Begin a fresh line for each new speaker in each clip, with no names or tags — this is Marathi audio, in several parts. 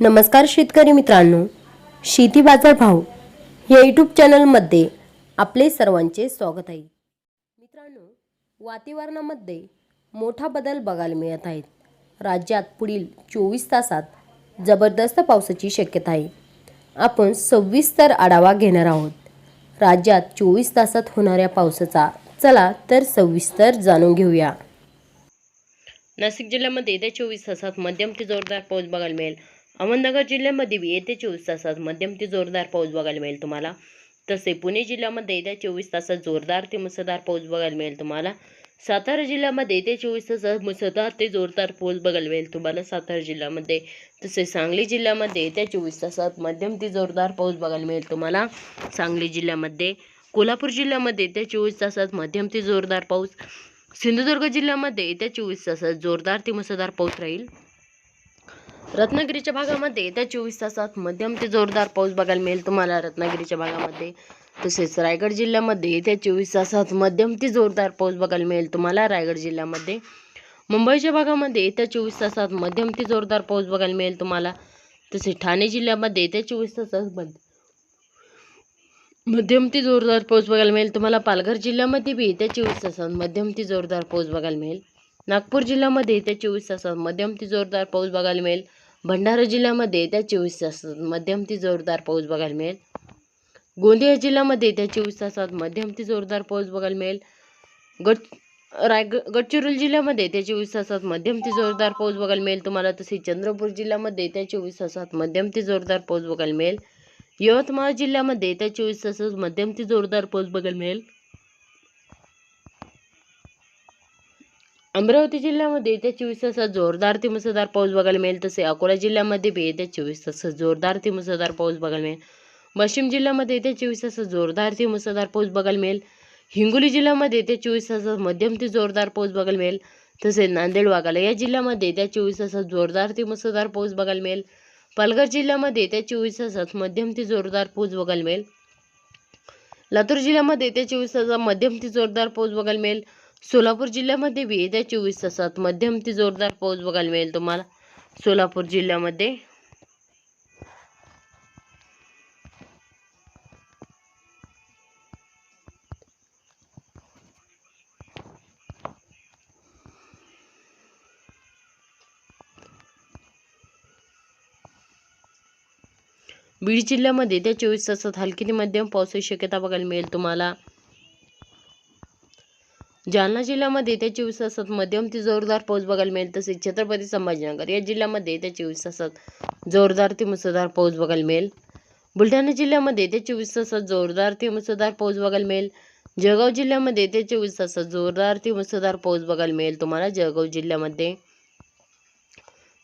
नमस्कार शेतकरी मित्रांनो शेती बाजार भाव या यूट्यूब चॅनलमध्ये आपले सर्वांचे स्वागत आहे. मित्रांनो वातावरणामध्ये मोठा बदल बघायला मिळत आहेत राज्यात पुढील चोवीस तासात जबरदस्त पावसाची शक्यता आहे. आपण सविस्तर आढावा घेणार आहोत. राज्यात चोवीस तासात होणाऱ्या पावसाचा चला तर सविस्तर जाणून घेऊया. नाशिक जिल्ह्यामध्ये येत्या चोवीस तासात मध्यम ते जोरदार पाऊस बघायला मिळेल. अहमदनगर जिल्ह्यामध्ये बी येत्या चोवीस तासात मध्यम ते जोरदार पाऊस बघायला मिळेल तुम्हाला. तसे पुणे जिल्ह्यामध्ये येत्या चोवीस तासात जोरदार ते मुसळधार पाऊस बघायला मिळेल तुम्हाला. सातारा जिल्ह्यामध्ये येत्या चोवीस तासात मुसळधार ते जोरदार पाऊस बघायला मिळेल तुम्हाला. सातारा जिल्ह्यामध्ये तसे सांगली जिल्ह्यामध्ये येत्या चोवीस तासात मध्यम ते जोरदार पाऊस बघायला मिळेल तुम्हाला. सांगली जिल्ह्यामध्ये कोल्हापूर जिल्ह्यामध्ये येत्या चोवीस तासात मध्यम ते जोरदार पाऊस. सिंधुदुर्ग जिल्ह्यामध्ये येत्या चोवीस तासात जोरदार ते मुसळधार पाऊस राहील. रत्नागिरीच्या भागामध्ये येत्या चोवीस तासात मध्यम ते जोरदार पाऊस बघायला मिळेल तुम्हाला रत्नागिरीच्या भागामध्ये. तसेच रायगड जिल्ह्यामध्ये येत्या चोवीस तासात मध्यम ते जोरदार पाऊस बघायला मिळेल तुम्हाला रायगड जिल्ह्यामध्ये. मुंबईच्या भागामध्ये येत्या चोवीस तासात मध्यम ते जोरदार पाऊस बघायला मिळेल तुम्हाला. तसेच ठाणे जिल्ह्यामध्ये येत्या चोवीस तासात मध्यम ते जोरदार पाऊस बघायला मिळेल तुम्हाला. पालघर जिल्ह्यामध्ये बी येत्या चोवीस तासात मध्यम ते जोरदार पाऊस बघायला मिळेल. नागपूर जिल्ह्यामध्ये येत्या चोवीस तासात मध्यम ते जोरदार पाऊस बघायला मिळेल. भंडारा जिल्ह्यामध्ये येत्या चोवीस तासात मध्यम ते जोरदार पाऊस बघायला मिळेल. गोंदिया जिल्ह्यामध्ये येत्या चोवीस तासात मध्यम ते जोरदार पाऊस बघायला मिळेल. गड रायग गडचिरोली जिल्ह्यामध्ये येत्या चोवीस तासात मध्यम ते जोरदार पाऊस बघायला मिळेल. तुम्हाला तसेच चंद्रपूर जिल्ह्यामध्ये येत्या चोवीस तासात मध्यम ते जोरदार पाऊस बघायला मिळेल. यवतमाळ जिल्ह्यामध्ये येत्या चोवीस तासात मध्यम ते जोरदार पाऊस बघायला मिळेल. अमरावती जिल्ह्यामध्ये येत्या चोवीस तासात जोरदार ते मुसळधार पाऊस बघायला मिळेल. तसे अकोला जिल्ह्यामध्ये बी येत्या चोवीस तासात जोरदार ते मुसळधार पाऊस बघायला मिळेल. वाशिम जिल्ह्यामध्ये येत्या चोवीस तासात जोरदार ते मुसळधार पाऊस बघायला मिळेल. हिंगोली जिल्ह्यामध्ये येत्या चोवीस तासात मध्यम ते जोरदार पाऊस बघायला मिळेल. तसेच नांदेड वाघाला या जिल्ह्यामध्ये येत्या चोवीस तासात जोरदार ते मुसळधार पाऊस बघायला मिळेल. पालघर जिल्ह्यामध्ये येत्या चोवीस तासात मध्यम ते जोरदार पाऊस बघायला मिळेल. लातूर जिल्ह्यामध्ये येत्या चोवीस तासात मध्यम ते जोरदार पाऊस बघायला मिळेल. सोलापूर जिल्ह्यामध्ये बी येत्या चोवीस तासात मध्यम ते जोरदार पाऊस बघायला मिळेल तुम्हाला. सोलापूर जिल्ह्यामध्ये. बीड जिल्ह्यामध्ये येत्या चोवीस तासात हलकी ते मध्यम पावसाची शक्यता बघायला मिळेल तुम्हाला. जालना जिल्ह्यामध्ये येत्या चोवीस तासात मध्यम ते जोरदार पाऊस बघायला मिळेल तसेच छत्रपती संभाजीनगर या जिल्ह्यामध्ये येत्या चोवीस तासात जोरदार ते मुसळधार पाऊस बघायला मिळेल. बुलढाणा जिल्ह्यामध्ये येत्या चोवीस तासात जोरदार ते मुसळधार पाऊस बघायला मिळेल. जळगाव जिल्ह्यामध्ये येत्या चोवीस तासात जोरदार ते मुसळधार पाऊस बघायला मिळेल तुम्हाला जळगाव जिल्ह्यामध्ये.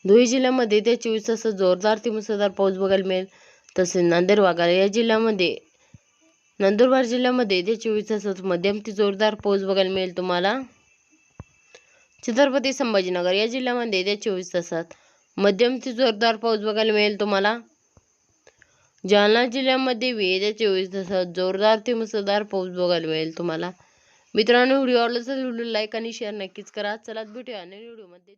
धुळे जिल्ह्यामध्ये येत्या चोवीस तासात जोरदार ते मुसळधार पाऊस बघायला मिळेल तसेच नांदेड वाघाला या जिल्ह्यामध्ये नंदुरबार जिल्ह्यामध्ये येत्या चोवीस तासात मध्यम ते जोरदार पाऊस बघायला मिळेल तुम्हाला? छत्रपती संभाजीनगर या जिल्ह्यामध्ये येत्या चोवीस तासात मध्यम ते जोरदार पाऊस बघायला मिळेल तुम्हाला? जालना जिल्ह्यामध्ये येत्या चोवीस तासात जोरदार ते मुसळधार पाऊस बघायला मिळेल तुम्हाला. मित्रांनो व्हिडिओ आवडला तर व्हिडिओ लाईक आणि शेअर नक्कीच करा. चला भेटूया आणि व्हिडिओमध्ये.